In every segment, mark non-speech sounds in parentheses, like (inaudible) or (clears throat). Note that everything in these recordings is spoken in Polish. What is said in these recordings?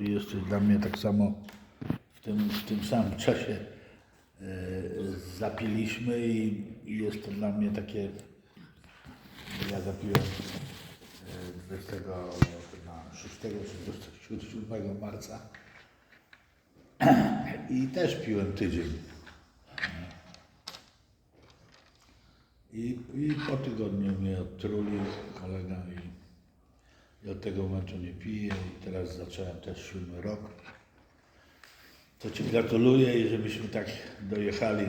Jeszcze dla mnie tak samo w tym, w tym samym czasie e, zapiliśmy i, jest to dla mnie takie, ja zapiłem e, 26 czy 27 marca (clears throat) i też piłem tydzień. I, I po tygodniu mnie odtruli kolega i, i od tego momentu nie piję i teraz zacząłem też siódmy rok. To Ci gratuluję i żebyśmy tak dojechali,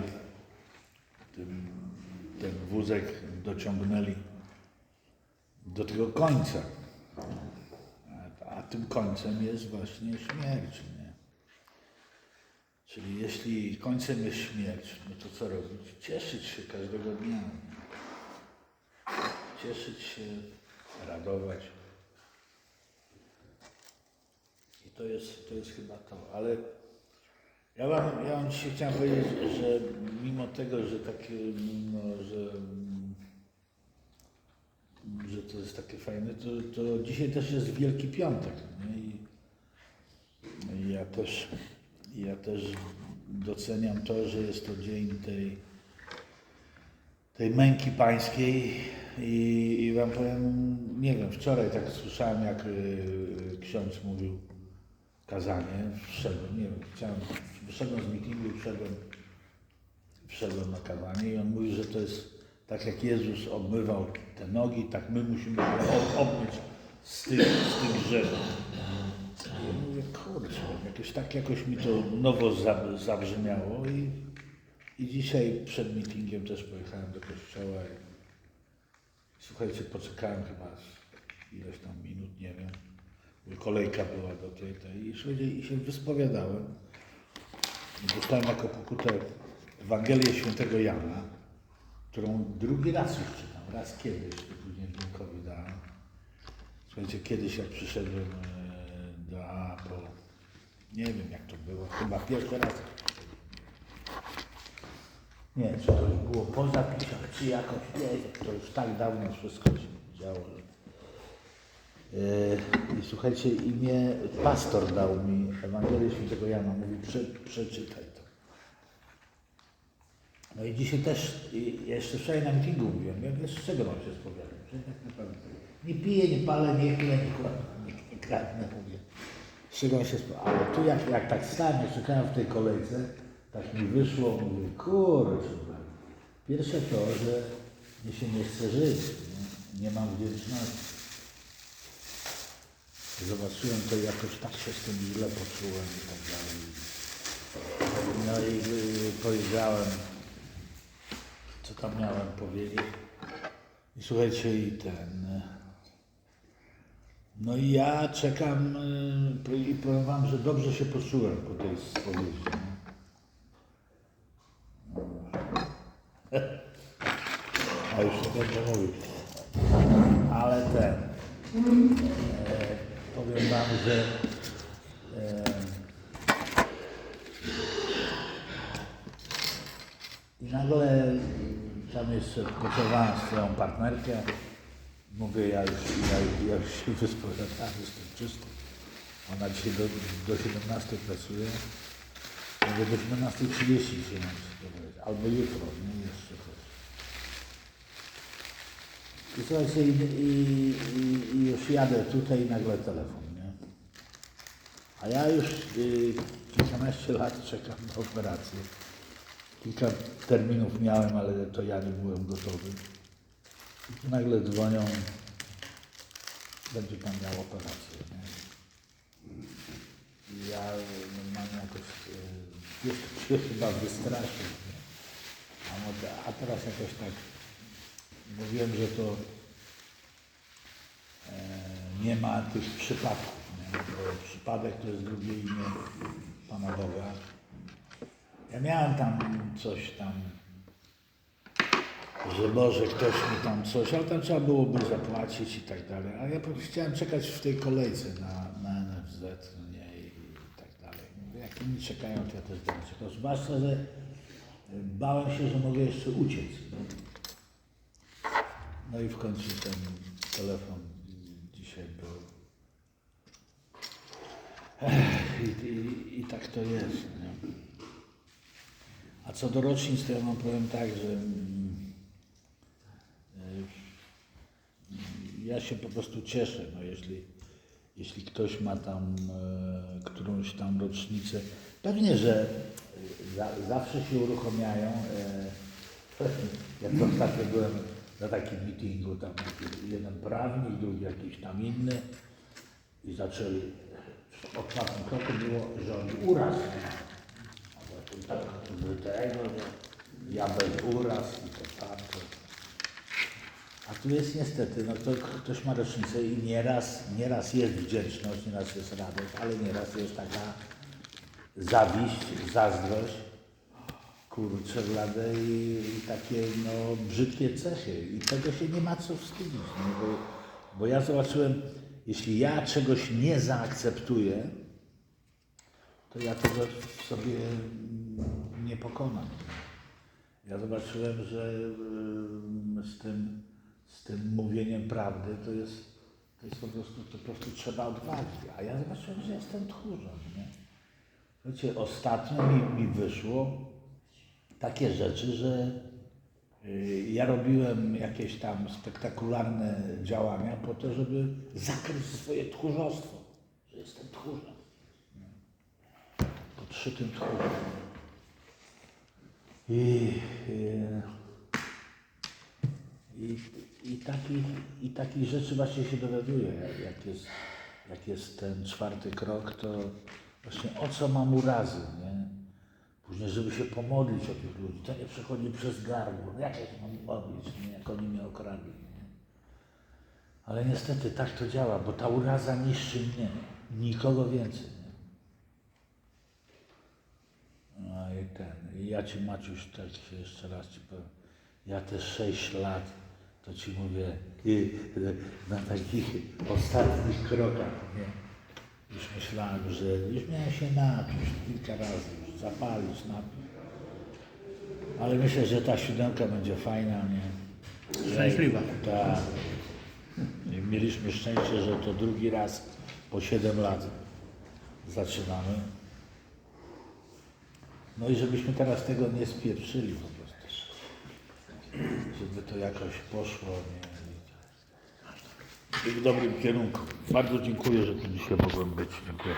ten wózek dociągnęli do tego końca. A, tym końcem jest właśnie śmierć. Nie? Czyli jeśli końcem jest śmierć, no to co robić? Cieszyć się każdego dnia. Cieszyć się, radować. I to jest, to jest chyba to. Ale ja wam, ja wam dzisiaj chciałem powiedzieć, że mimo tego, że takie, no, że, mm, że to jest takie fajne, to, to dzisiaj też jest Wielki Piątek. Nie? I, i ja też, ja też doceniam to, że jest to dzień tej, tej męki pańskiej i, i wam powiem, nie wiem, wczoraj tak słyszałem, jak y, ksiądz mówił kazanie, wszedłem, nie wiem, chciałem, wyszedłem z meetingu wszedłem, wszedłem na kazanie i on mówi, że to jest tak jak Jezus obmywał te nogi, tak my musimy się ob- obmyć z tych, z tych grzechów. Ja mówię, kurczę, jakoś tak jakoś mi to nowo zab- zabrzmiało i, i dzisiaj przed meetingiem też pojechałem do kościoła i słuchajcie, poczekałem chyba z ileś tam minut, nie wiem, bo kolejka była do tej, tej i, słuchajcie, i się wyspowiadałem. Dostałem jako pokutę Ewangelię Świętego Jana, którą drugi raz już czytam, raz kiedyś, później wnukowi dałem. Słuchajcie, kiedyś jak przyszedłem e, do A, nie wiem jak to było, chyba pierwszy raz. Nie, czy to już było po zapisach, czy jakoś, nie to już tak dawno wszystko się działo. E, I słuchajcie, imię pastor dał mi Ewangelię Świętego Jana, mówi, prze, przeczytaj to. No i dzisiaj też, jeszcze wczoraj na meetingu mówiłem, ja wiesz, z czego mam się spowiadać? Tak nie piję, nie palę, nie piję, nie kradnę, nie, kradnę, mówię. Z czego się spowiadać? Ale tu jak, jak tak stałem, jak czekałem w tej kolejce, tak mi wyszło, mówię, kurczę, pierwsze to, że mi się nie chce żyć, nie, nie mam wdzięczności. Zobaczyłem to jakoś tak się z tym źle poczułem i tak dalej. No i y, powiedziałem, co tam miałem powiedzieć. I słuchajcie, i ten. y, No i ja czekam y, i powiem wam, że dobrze się poczułem po tej spowiedzi. nie? A już nie będę mówił. Ale ten. E, powiem wam, że e, I nagle tam jeszcze potrzebowałem swoją partnerkę. Mówię, ja już, ja, ja już się wyspowiadałem, jestem czysty. Ona dzisiaj do, do 17 pracuje. Mówię, do 17.30 się mam. Albo jutro, nie jeszcze coś. I słuchajcie, i, i, i, już jadę tutaj i nagle telefon, nie? A ja już y, kilkanaście lat czekam na operację. Kilka terminów miałem, ale to ja nie byłem gotowy. I tu nagle dzwonią, będzie pan miał operację. Nie? Ja normalnie jakoś y, jeszcze (laughs) się chyba wystraszył. A, a teraz jakoś tak mówiłem, że to e, nie ma tych przypadków. Nie? Bo przypadek to jest drugie imię Pana Boga. Ja miałem tam coś tam, że może ktoś mi tam coś, ale tam trzeba byłoby zapłacić i tak dalej. A ja chciałem czekać w tej kolejce na, na NFZ no nie, i, tak dalej. Jak inni czekają, to ja też będę czekał. Zwłaszcza, że bałem się, że mogę jeszcze uciec. No, i w końcu ten telefon dzisiaj był. Ech, I, i, I tak to jest. Nie? A co do rocznic, to ja wam powiem tak, że mm, y, ja się po prostu cieszę, no jeśli, jeśli ktoś ma tam e, którąś tam rocznicę. Pewnie, że za, zawsze się uruchamiają. E, jak to ostatnio byłem na takim meetingu, tam jeden prawnik, drugi jakiś tam inny i zaczęli od czwartym kroku było, że oni uraz. Tak, z tego, że ja bez uraz i to tamto. A tu jest niestety, no to ktoś ma rocznicę i nieraz, nieraz jest wdzięczność, nieraz jest radość, ale nieraz jest taka zawiść, zazdrość, kurczę blade i, i takie no brzydkie cechy. I tego się nie ma co wstydzić, nie? Bo, bo ja zobaczyłem, jeśli ja czegoś nie zaakceptuję, to ja tego sobie nie pokonam. Ja zobaczyłem, że z tym, z tym mówieniem prawdy to jest, to jest po prostu, to po prostu trzeba odwagi. A ja zobaczyłem, że jestem tchórzem. Nie? Wiecie, ostatnio mi, mi wyszło takie rzeczy, że y, ja robiłem jakieś tam spektakularne działania po to, żeby zakryć swoje tchórzostwo, że jestem tchórzem. Podszytym tchórzem. I, y, i, i, takich, I takich rzeczy właśnie się dowiaduję, jak- jest, jak jest ten czwarty krok, to właśnie o co mam urazy, nie? Później, żeby się pomodlić o tych ludzi, to nie przychodzi przez gardło, no jak ja się mam modlić, jak oni mnie okradli. Ale niestety tak to działa, bo ta uraza niszczy mnie, nikogo więcej. No i ten, i ja Ci Maciuś, tak jeszcze raz Ci powiem, ja te sześć lat, to Ci mówię, na takich ostatnich krokach, nie? Już myślałem, że już miałem się napić kilka razy, zapalić, napić. Ale myślę, że ta siódemka będzie fajna, nie? Szczęśliwa. Tak. Mieliśmy szczęście, że to drugi raz po 7 lat zaczynamy. No i żebyśmy teraz tego nie spieprzyli po prostu. Żeby to jakoś poszło nie? W dobrym kierunku. Bardzo dziękuję, że tu dzisiaj mogłem być. Dziękuję.